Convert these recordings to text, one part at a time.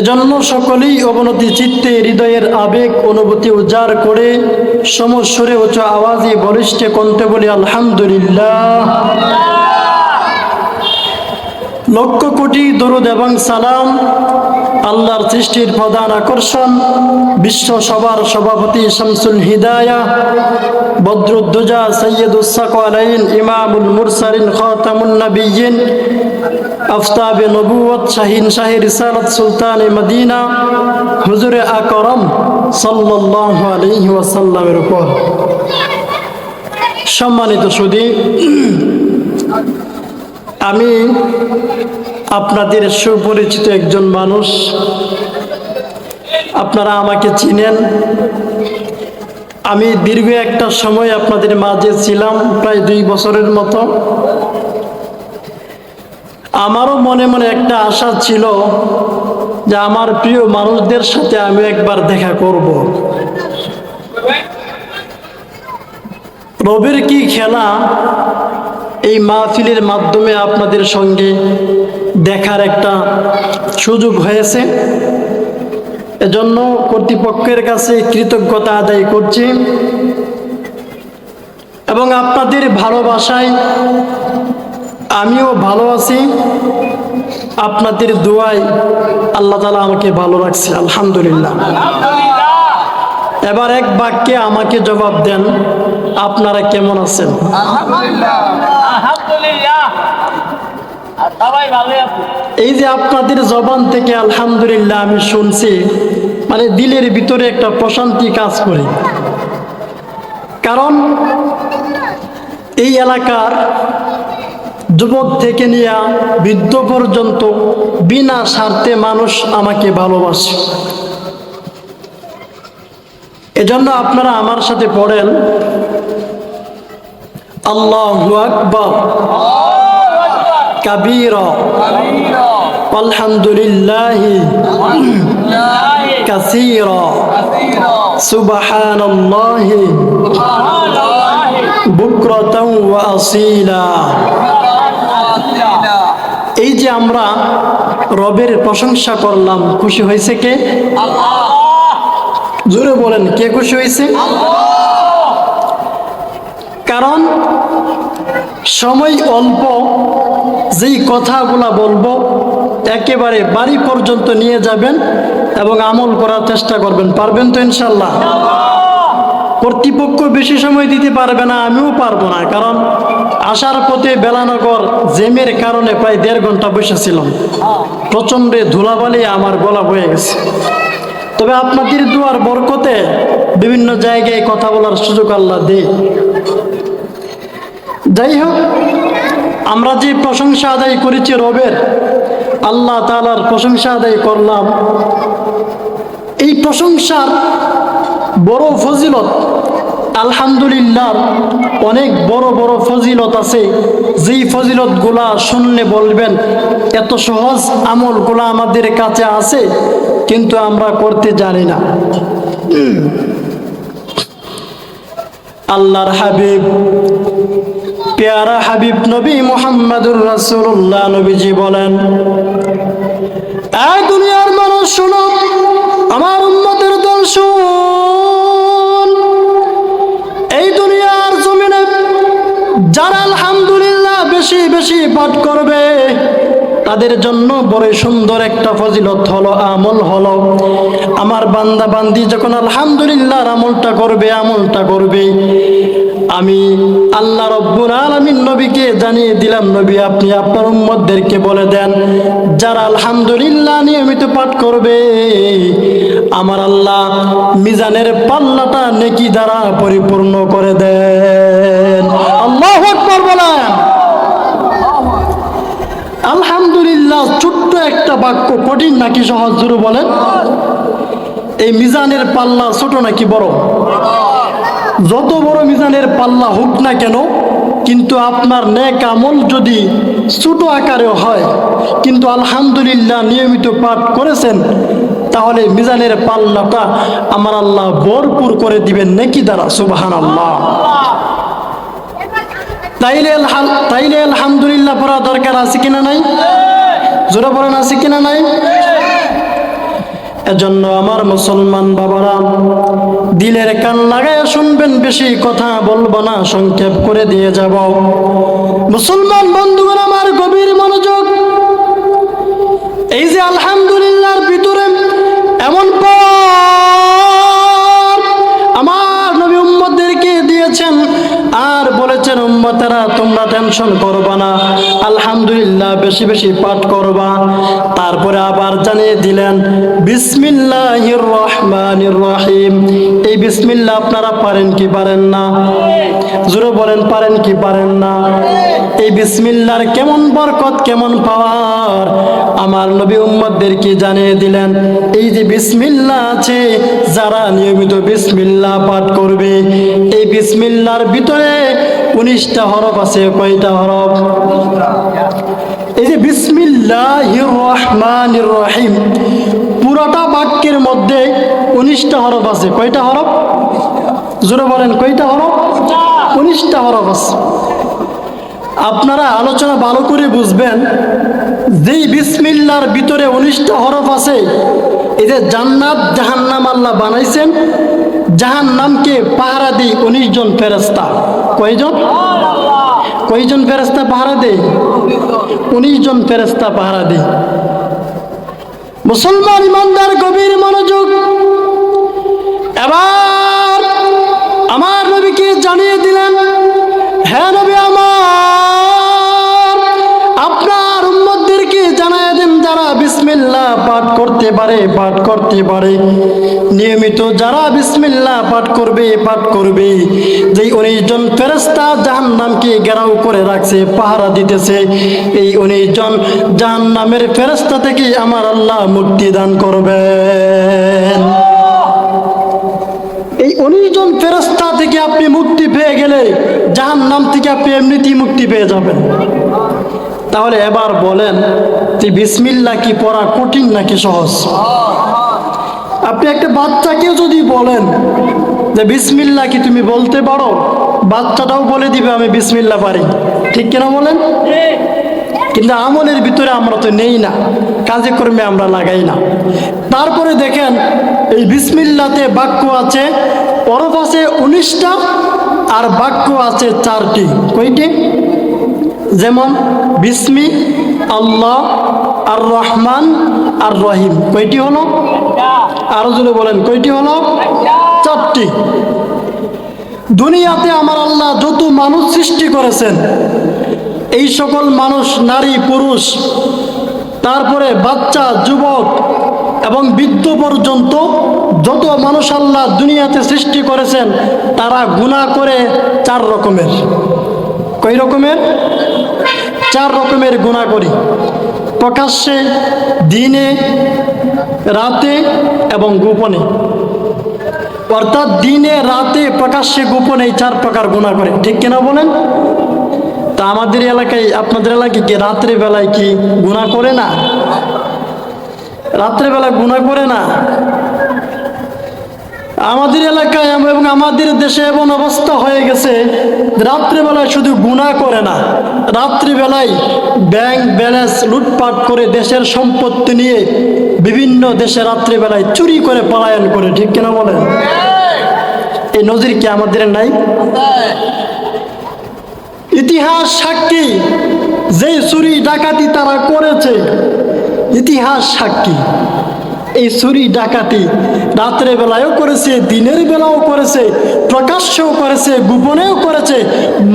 এজন্য সকলেই অবনতি চিত্তে হৃদয়ের আবেগ, অনুভূতি উজাড় করে সমস্বরে উচ্চ আওয়াজে বলিষ্ঠে কণ্ঠে বলি, আলহামদুলিল্লাহ। লক্ষ কোটি দরুদ এবং সালাম আল্লাহর সৃষ্টির প্রধান আকর্ষণ, বিশ্ব সভার সভাপতি শামসুল হিদায়া, বদরুদ্দুজা আলাইন ইমামুল মুরসালিন খাতামুন নবিয়িন আফতাবে নবুয়ত শাহিন শাহি রিসালত সুলতান মদিনা, হুজুরে আকরম আলাইহি ওয়াসাল্লামের উপর। সম্মানিত সুদী, আমি আপনাদের সুপরিচিত একজন মানুষ। আপনারা আমাকে চিনেন। আমি দীর্ঘ একটা সময় আপনাদের মাঝে ছিলাম, প্রায় দুই বছরের মতো। আমারও মনে মনে একটা আশা ছিল যে আমার প্রিয় মানুষদের সাথে আমি একবার দেখা করব। রবির কি খেলা? এই মাহফিলের মাধ্যমে আপনাদের সঙ্গে দেখার একটা সুযোগ হয়েছে। এজন্য কর্তৃপক্ষের কাছে কৃতজ্ঞতা আদায় করছি। এবং আপনাদের ভালোবাসায় আমিও ভালো আছি। আপনাদের দোয়ায় আল্লাহ তালা আমাকে ভালো রাখছে, আলহামদুলিল্লাহ। এবার এক বাক্যে আমাকে জবাব দেন, আপনারা কেমন আছেন আলহামদুলিল্লাহ আলহামদুলিল্লাহ আর সবাই ভালো আছে এই যে আপনাদের জবান থেকে আলহামদুলিল্লাহ আমি শুনছি মানে দিলের ভিতরে একটা প্রশান্তি কাজ করে। কারণ এই এলাকার যুবক থেকে নিয়ে বৃদ্ধ পর্যন্ত বিনা স্বার্থে মানুষ আমাকে ভালোবাসে। এজন্য আপনারা আমার সাথে পড়েন। আল্লাহ আকবর কাবীরা والحمدلله كثيرا سبحان الله بكرة وأصيلا এই যে আমরা রবের প্রশংসা করলাম খুশি হয়েছে কে জোরে বলেন কে খুশি হয়েছে কারণ সময় অল্প, যেই কথাগুলা বলব, একেবারে বাড়ি পর্যন্ত নিয়ে যাবেন এবং আমল করার চেষ্টা করবেন। পারবেন তো ইনশাল্লাহ কর্তৃপক্ষ বেশি সময় দিতে পারবে না, আমিও পারব না, কারণ আসার পথে বেলানগর জেমের কারণে প্রায় দেড় ঘণ্টা বসেছিলাম। প্রচণ্ডে ধুলাবালি আমার গলা বয়ে গেছে। তবে আপনাদের দুয়ার বরকতে বিভিন্ন জায়গায় কথা বলার সুযোগ আল্লাহ দেয়। যাই হোক, আমরা যে প্রশংসা আদায় করেছি রবের, আল্লাহ তালার প্রশংসা আদায় করলাম। এই প্রশংসার বড় ফজিলত, আলহামদুলিল্লাহ, অনেক বড় বড় ফজিলত আছে। যেই ফজিলতগুলা শুনলে বলবেন, এত সহজ আমলগুলা আমাদের কাছে আছে, কিন্তু আমরা করতে জানি না। আল্লাহর হাবিব পেয়ারা হাবিব নবী মোহাম্মদুর রাসূলুল্লাহ নবীজি বলেন দুনিয়ার মানুষ শুনো, আমার উম্মতের দল এই দুনিয়ার জমিনে যারা আলহামদুলিল্লাহ বেশি বেশি পাঠ করবে, তাদের জন্য বড় সুন্দর একটা ফজিলত হলো, আমল হলো। আমার বান্দা বান্দি যখন আলহামদুলিল্লাহর আমলটা করবে আমলটা করবে আমি আল্লাহ রব্বুল আলামিন নবীকে জানিয়ে দিলাম, নবী আপনি আপনার উম্মতদেরকে বলে দেন, যারা আলহামদুলিল্লাহ নিয়মিত পাঠ করবে, আমার আল্লাহ মিজানের পাল্লাটা নেকি দ্বারা পরিপূর্ণ করে দেন। আল্লাহ আকবার বলেন। আলহামদুলিল্লাহ ছোট্ট একটা বাক্য কঠিন নাকি সহজ জুড়ে বলেন। এই মিজানের পাল্লা ছোট নাকি বড়? যত বড় মিজানের পাল্লা হোক না কেন, কিন্তু আপনার নেক আমল যদি ছোট আকারে হয়, কিন্তু আলহামদুলিল্লাহ নিয়মিত পাঠ করেছেন, তাহলে মিজানের পাল্লাটা আমার আল্লাহ ভরপুর করে দিবেন নেকি দ্বারা সুবাহান আল্লাহ তাইলে তাইলে আলহামদুলিল্লাহ পড়া দরকার আছে কিনা নাই? জোরে পড়েন আছে কিনা নাই? এজন্য আমার মুসলমান বাবারা, দিলের কান লাগায় শুনবেন, বেশি কথা বলব না, সংক্ষেপ করে দিয়ে যাব। মুসলমান বন্ধুগণ, আমার গভীর মনোযোগ। এই যে আলহামদুলিল্লাহর তোমরা টেনশন করবা না। আলহামদুলিল্লাহ, বেশি বেশি পাঠ করবা। তারপরে আবার জানিয়ে দিলেন, বিসমিল্লাহির রহমানির রহিম। এই বিসমিল্লাহ আপনারা পারেন কি পারেন না? জোরে বলেন, পারেন কি পারেন না? এই বিসমিল্লার কেমন বরকত, কেমন পাওয়ার? আমার নবী উম্মতদেরকে জানিয়ে দিলেন, এই যে বিসমিল্লাহ আছে, যারা নিয়মিত বিসমিল্লাহ পাঠ করবে, এই বিসমিল্লার ভিতরে উনিশটা হরফ আছে, কয়টা হরফ? এই যে বিসমিল্লাহির রহিম, পুরোটা বাক্যের মধ্যে উনিশটা হরফ আছে, কয়টা হরফ? জোরে বলেন, কয়টা হরফ? উনিশটা হরফ আছে। আপনারা আলোচনা ভালো করে বুঝবেন, যেই বিসমিল্লার ভিতরে উনিশটা হরফ আছে এই যে জান্নাত জাহান্নাম আল্লাহ বানাইছেন, জাহান্নামকে পাহারা দেয় উনিশ জন ফেরস্তা কয়জন? কয়জন ফেরস্তা পাহারা দেয়? উনিশ জন ফেরস্তা পাহারা দেয়। মুসলমান ইমানদার, গভীর মনোযোগ পারে, পাঠ করতে পারে। নিয়মিত যারা বিসমিল্লাহ পাঠ করবে পাঠ করবে। যেই উনিশ জন ফেরেস্তা জাহান নামকে ঘেরাও করে রাখছে, পাহারা দিতেছে, এই উনিশ জন জাহান নামের ফেরেস্তা থেকে আমার আল্লাহ মুক্তি দান করবেন। এই উনিশ জন ফেরস্তা থেকে আপনি মুক্তি পেয়ে গেলে জাহান নাম থেকে আপনি এমনিতেই মুক্তি পেয়ে যাবেন। তাহলে এবার বলেন যে বিসমিল্লা কি পড়া কঠিন নাকি সহজ? আপনি একটা বাচ্চাকেও যদি বলেন যে বিসমিল্লা কি তুমি বলতে পারো, বাচ্চাটাও বলে দিবে, আমি বিসমিল্লা পারি। ঠিক কিনা বলেন? কিন্তু আমলের ভিতরে আমরা তো নেই না, কাজে কর্মে আমরা লাগাই না। তারপরে দেখেন, এই বিসমিল্লাতে বাক্য আছে অরফ আছে উনিশটা, আর বাক্য আছে চারটি। কয়টি? যেমন, বিসমি আল্লাহ আর রহমান আর রহিম কয়টি হলো? আরও যদি বলেন, কয়টি হলো? চারটি। দুনিয়াতে আমার আল্লাহ যত মানুষ সৃষ্টি করেছেন, এই সকল মানুষ নারী, পুরুষ, তারপরে বাচ্চা, যুবক এবং বৃদ্ধ পর্যন্ত যত মানুষ আল্লাহ দুনিয়াতে সৃষ্টি করেছেন, তারা গুণা করে চার রকমের। কই রকমের? চার রকমের গুণা করি। প্রকাশ্যে, দিনে, রাতে এবং গোপনে। অর্থাৎ দিনে, রাতে, প্রকাশ্যে, গোপনে এই চার প্রকার গুণা করে। ঠিক কিনা বলেন? তা আমাদের এলাকায়, আপনাদের এলাকায় কি রাত্রে বেলায় কি গুণা করে না? রাত্রে বেলা গুণা করে না? আমাদের এলাকায় এবং আমাদের দেশে এমন অবস্থা হয়ে গেছে, রাত্রিবেলায় শুধু গুণা করে না, রাত্রিবেলায় ব্যাংক ব্যালেন্স লুটপাট করে দেশের সম্পত্তি নিয়ে বিভিন্ন দেশে রাত্রিবেলায় চুরি করে পলায়ন করে, ঠিক কিনা বলেন? এই নজির কি আমাদের নাই? ইতিহাস সাক্ষী যে চুরি ডাকাতি তারা করেছে, ইতিহাস সাক্ষী। এই চুরি ডাকাতি রাত্রে বেলায়ও করেছে, দিনের বেলাও করেছে, প্রকাশ্যেও করেছে, গোপনেও করেছে,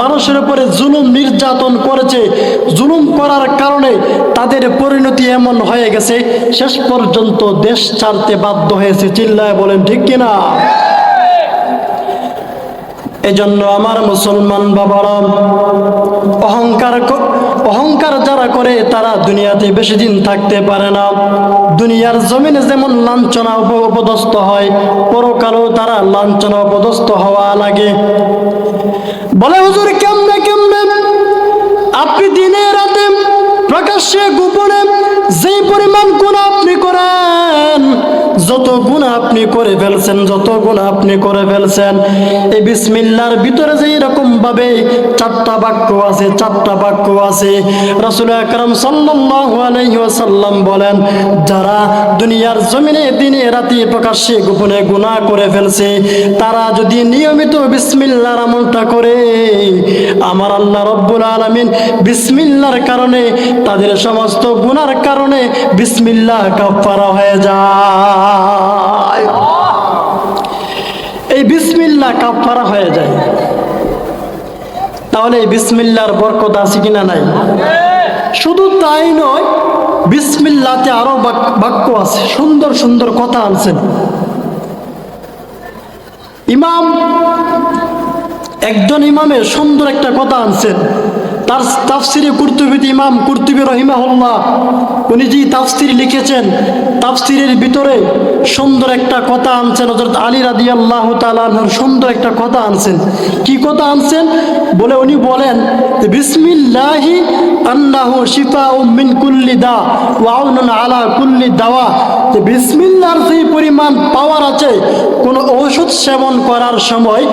মানুষের উপরে জুলুম নির্যাতন করেছে। জুলুম করার কারণে তাদের পরিণতি এমন হয়ে গেছে, শেষ পর্যন্ত দেশ ছাড়তে বাধ্য হয়েছে, চিল্লায় বলেন, ঠিক কিনা এজন্য আমার মুসলমান বাবারা, অহংকার অহংকার যারা করে তারা দুনিয়াতে বেশি দিন থাকতে পারে না। দুনিয়ার জমিনে যেমন লাঞ্ছনা উপদস্ত হয়, পরকালেও তারা লাঞ্ছনা উপদস্থ হওয়া লাগে। বলে, হুজুর, কেমনে কেমনে? আপনি দিনে রাতে প্রকাশ্যে গোপনে যে পরিমাণ কোন আপনি করেন গুণা আপনি করে ফেলছেন, যত গুণা আপনি করে ফেলছেন। এই বিসমিল্লার ভিতরে যে এরকম ভাবে চারটা বাক্য আছে, চারটা বাক্য আছে, রাসূল আকরাম ওয়াসাল্লাম বলেন, যারা দুনিয়ার জমিনে দিনে রাতে প্রকাশ্যে গোপনে গুনাহ করে ফেলছে, তারা যদি নিয়মিত বিসমিল্লাহর আমলটা করে, আমার আল্লাহ রব্বুল আলামিন বিসমিল্লাহর কারণে, তাদের সমস্ত গুনার কারণে বিসমিল্লাহ কাফারা হয়ে যায় এই বিসমিল্লাহ কাপড়া হয়ে যায়। তাহলে এই বিসমিল্লার বরকত আছে কিনা নাই? শুধু তাই নয়, বিসমিল্লাতে আরও বাক্য আছে, সুন্দর সুন্দর কথা আনছেন। ইমাম, একজন ইমামে সুন্দর একটা কথা আনছেন। তার তাফসিরে কুর্তুবিদ ইমাম কুর্তুবি রহিমাহুল্লাহ, উনি যে তাফসির লিখেছেন, তাফসিরের ভিতরে সুন্দর একটা কথা আনছেন হজরত আলী রাদি আল্লাহ তালার সুন্দর একটা কথা আনছেন। কি কথা আনছেন? বলে উনি বলেন, বিসমিল্লাহি আন্নাহু শিফা মিন কুল্লি দা ওয়াউনুন আলা কুল্লি দাওয়া। বিসমিল্লার যে পরিমাণ পাওয়ার আছে, কোনো ঔষধ সেবন করার সময়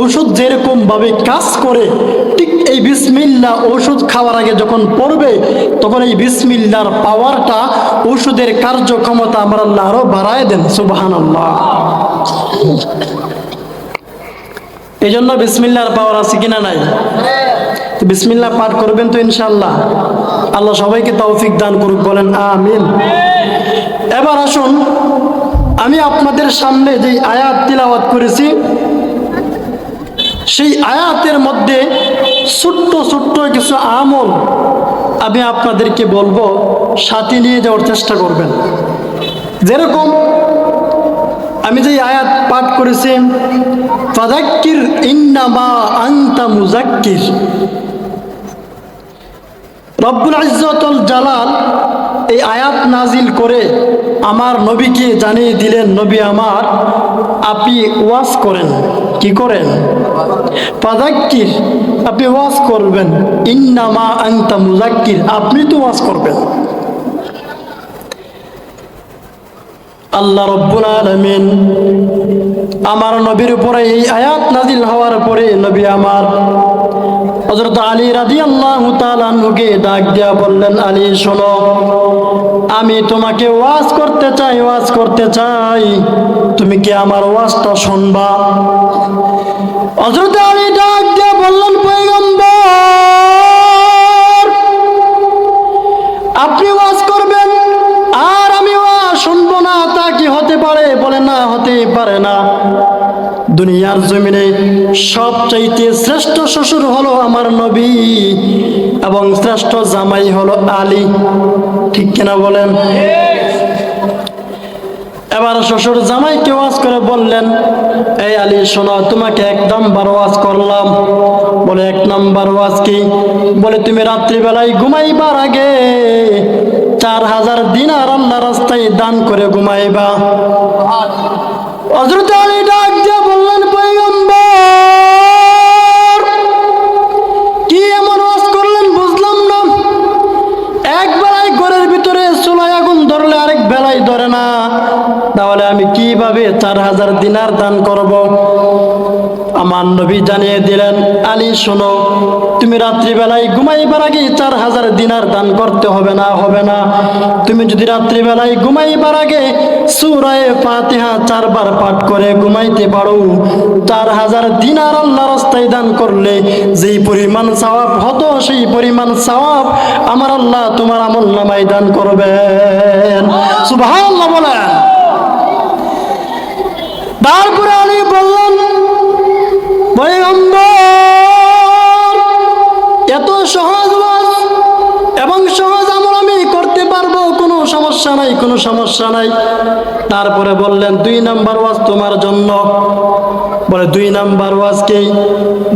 ঔষধ যেরকমভাবে কাজ করে, ঠিক এই বিসমিল্লা ওষুধ খাওয়ার আগে যখন পড়বে, তখন এই বিসমিল্লার পাওয়ারটা ওষুধের কার্যক্ষমতা আমার আল্লাহ আরও বাড়ায় দেন সুবাহান আল্লাহ এই জন্য বিসমিল্লার পাওয়ার আছে কিনা নাই? বিসমিল্লা পাঠ করবেন তো ইনশাল্লাহ আল্লাহ সবাইকে তৌফিক দান করুক, বলেন আমিন। এবার আসুন, আমি আপনাদের সামনে যে আয়াত তিলাওয়াত করেছি সেই আয়াতের মধ্যে ছোট্ট ছোট্ট কিছু আমল আমি আপনাদেরকে বলব, সাথে নিয়ে যাওয়ার চেষ্টা করবেন। যেরকম আমি যে আয়াত পাঠ করেছি ফাদাক্কির ইন্নামা আনতা মুজাক্কির রব্বুল ইজ্জতুল জালাল এই আয়াত নাজিল করে আমার নবীকে জানিয়ে দিলেন, নবী আমার, আপনি ওয়াজ করেন। কি করেন? ফাদাক্কির আপনি ওয়াজ করবেন। ইন্নামা আনতা মুজাক্কির আপনি তো ওয়াজ করবেন। আল্লাহ রব্বুল আলমিন আমার নবীর উপরে এই আয়াত নাজিল হওয়ার পরে, নবী আমার হজরত আলী রাজি আল্লাহ তালুকে ডাক দিয়া বললেন, আলী, শোনো, আমি তোমাকে ওয়াজ করতে চাই, ওয়াজ করতে চাই। তুমি কি আমার ওয়াজটা শুনবা? হজরত আলী ডাক দিয়া বললেন, পয়গম্বর, আপনি ওয়াজ করবেন আর আমি ওয়াজ শুনব না, তা কি হতে পারে? বলে, না হতে পারে না। দুনিয়ার জমিনে সবচাইতে শ্রেষ্ঠ শ্বশুর হলো আমার নবী এবং শ্রেষ্ঠ জামাই হলো আলী। ঠিক কিনা বলেন? এবার শ্বশুর জামাইকে ওয়াজ করে বললেন, এই আলী, শোনো, তোমাকে এক নাম্বার ওয়াজ করলাম। বলে, এক নাম্বার ওয়াজ কি? বলে, তুমি রাত্রিবেলায় ঘুমাইবার আগে চার হাজার দিনার আল্লাহ রাস্তায় দান করে ঘুমাইবা। হাজার দিনার দান করব। আমার নবী জানিয়ে দিলেন, আলী, শোনো, তুমি রাত্রিবেলায় ঘুমাইবার আগে চার হাজার দিনার দান করতে হবে না হবে না। তুমি যদি রাত্রিবেলায় ঘুমাইবার আগে সুরায় ফাতিহা চারবার পাঠ করে ঘুমাইতে পারো। চার হাজার দিনার আল্লাহ রাস্তায় দান করলে যেই পরিমাণ সওয়াব হতো, সেই পরিমাণ সওয়াব আমার আল্লাহ তোমার আমল নামাই দান করবেন। সুবহানাল্লাহ বলেন। তারপরে আলী বললেন, পয়গম্বর, এত সহজ এবং সহজ আমল আমি করতে পারব, কোনো সমস্যা নাই, কোনো সমস্যা নাই। তারপরে বললেন, দুই নাম্বার ওয়াজ তোমার জন্য। বলে, দুই নাম্বার ওয়াজ কি?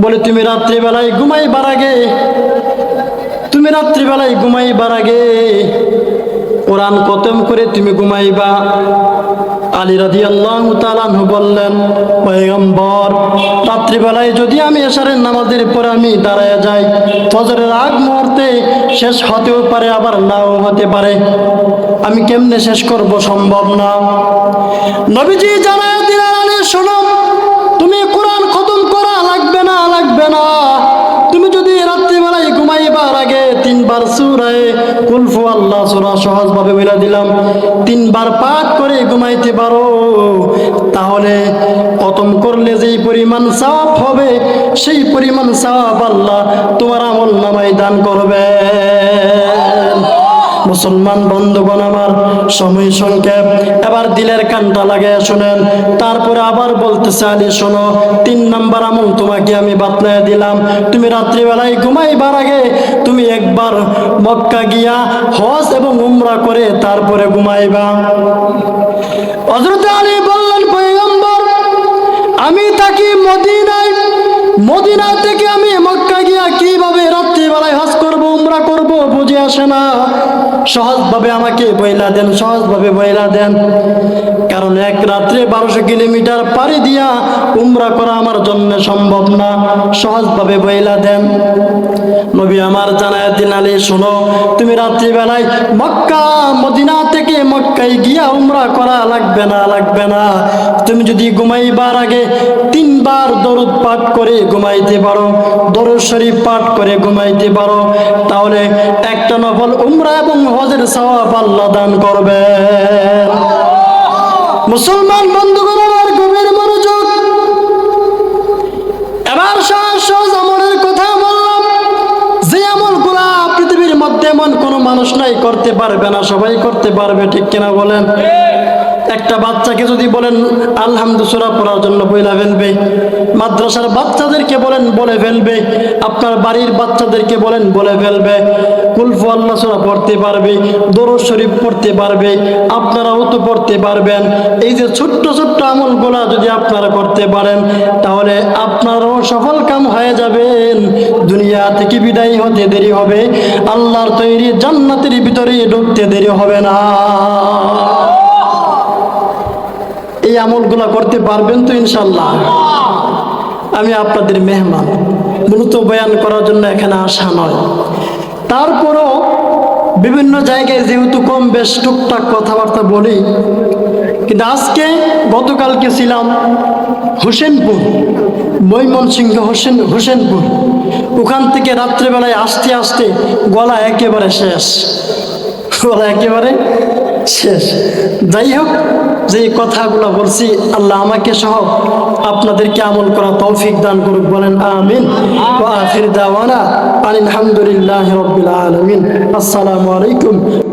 বলে, তুমি রাত্রিবেলায় ঘুমাইবার আগে, তুমি রাত্রিবেলায় ঘুমাইবার আগে কোরআন খতম করে তুমি ঘুমাইবা। আলী রাদি আল্লাহ বললেন, পয়গম্বর, রাত্রিবেলায় যদি আমি এশারের নামাজের পরে আমি দাঁড়ায় যাই, ফজরের আগ মুহূর্তে শেষ হতেও পারে, আবার নাও হতে পারে। আমি কেমনে শেষ করব সম্ভব না? নবীজি জানায় দিলেন আলী শোনো, তুমি কোরআন খতম করা লাগবে না লাগবে না। তুমি যদি রাত্রিবেলায় ঘুমাইবার আগে তিনবার সুরায় কুলফু আল্লাহ সুরা সহজভাবে বলে দিলাম, তিনবার পাঠ ঘুমাইতে পারো, তাহলে খতম করলে যেই পরিমাণ সাপ হবে, সেই পরিমাণ সাপ আল্লাহ তোমার আমল নামাই দান করবে। মুসলমান বন্ধুগণ আমার, সময় সংক্ষেপ। এবার দিলের কানটা লাগে শোনেন, তারপরে আবার বলতেছে আলী শোনো, তিন নাম্বার আমল তোমাকে আমি বাতলায় দিলাম। তুমি রাত্রিবেলায় ঘুমাইবার আগে তুমি একবার মক্কা গিয়া হজ এবং উমরা করে তারপরে ঘুমাইবা। হজরত আলী বললেন, পয়গম্বর, আমি থাকি মদিনায়। মদিনা থেকে আমি মক্কা গিয়া কীভাবে রাত্রিবেলায় হজ করব, উমরা করব, বুঝে আসে না। সহজভাবে আমাকে বইলা দেন, সহজভাবে বইলা দেন। কারণ এক রাত্রে বারোশো কিলোমিটার পাড়ি দিয়া উমরা করা আমার জন্য সম্ভব না। সহজভাবে বইলা দেন। নবী আমার জানায় দিন আলী, শোনো, তুমি রাত্রিবেলায় মক্কা, মদিনা থেকে মক্কায় গিয়া উমরা করা লাগবে না লাগবে না। তুমি যদি ঘুমাইবার আগে তিনবার দরুদ পাঠ করে ঘুমাইতে পারো, দরুদ শরীফ পাঠ করে ঘুমাইতে পারো, তাহলে একটা নফল উমরা এবং হজের সওয়াব আল্লাহ দান করবে মুসলমান বন্ধুগণ আমার গভীর মনোযোগ। এবার সহজ আমলের কথা বললাম। যে আমলগুলা পৃথিবীর মধ্যে এমন কোনো মানুষ নাই, করতে পারবে না, সবাই করতে পারবে, ঠিক কিনা বলেন? একটা বাচ্চাকে যদি বলেন আলহামদুসুরা পড়ার জন্য বইলা ফেলবে। মাদ্রাসার বাচ্চাদেরকে বলেন, বলে ফেলবে। আপনার বাড়ির বাচ্চাদেরকে বলেন, বলে ফেলবে। কুলফু আল্লাহ সুরা পড়তে পারবে, দরুদ শরীফ পড়তে পারবে। আপনারাও তো পড়তে পারবেন। এই যে ছোট্ট ছোট্ট আমলগুলা যদি আপনারা করতে পারেন, তাহলে আপনারও সফল কাম হয়ে যাবেন দুনিয়া থেকে বিদায় হতে দেরি হবে, আল্লাহর তৈরি জান্নাতের ভিতরে ঢুকতে দেরি হবে না। এই আমলগুলা করতে পারবেন তো ইনশাল্লাহ আমি আপনাদের মেহমান, মূলত বয়ান করার জন্য এখানে আসা নয়। তারপরও বিভিন্ন জায়গায় যেহেতু কম বেশ টুকটাক কথাবার্তা বলি, কিন্তু আজকে গতকালকে ছিলাম হোসেনপুর, ময়মনসিংহ হোসেন হোসেনপুর। ওখান থেকে রাত্রেবেলায় আসতে আসতে গলা একেবারে শেষ। গলা একেবারে শেষ। যাই হোক যে কথাগুলো বলছি, আল্লাহ আমাকে সহ আপনাদেরকে আমল করা তৌফিক দান করুক বলেন, আমিন। আলহামদুলিল্লাহ আলামিন। আসসালামু আলাইকুম।